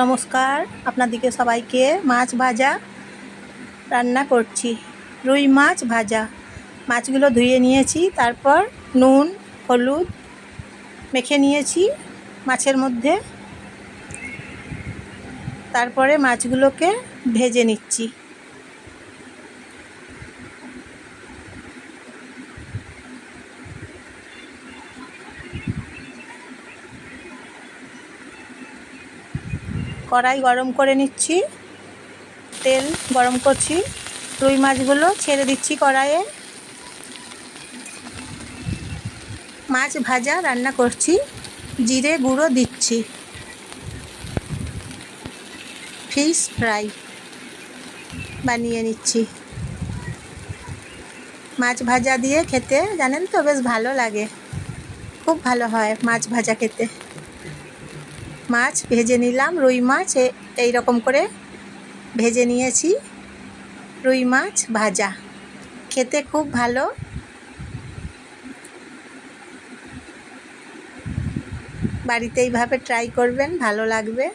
নমস্কার আপনাদিকে সবাইকে মাছ ভাজা রান্না করছি, রুই মাছ ভাজা। মাছগুলো ধুয়ে নিয়েছি, তারপর নুন, হলুদ মেখে নিয়েছি মাছের মধ্যে। তারপরে মাছগুলোকে ভেজে নিচ্ছি। কড়াই গরম করে নিচ্ছি। তেল গরম করছি। রুই মাছগুলো ছেড়ে দিচ্ছি কড়াইয়ে। মাছ ভাজা রান্না করছি। জিরে গুঁড়ো দিচ্ছি। ফিশ ফ্রাই বানিয়ে নিচ্ছি। মাছ ভাজা দিয়ে খেতে জানেন তো বেশ ভালো লাগে। খুব ভালো হয় মাছ ভাজা খেতে। মাছ ভেজে নিলাম, রুই মাছ এই রকম করে ভেজে নিয়েছি। রুই মাছ ভাজা। খেতে খুব ভালো। বাড়িতে এইভাবে ট্রাই করবেন, ভালো লাগবে।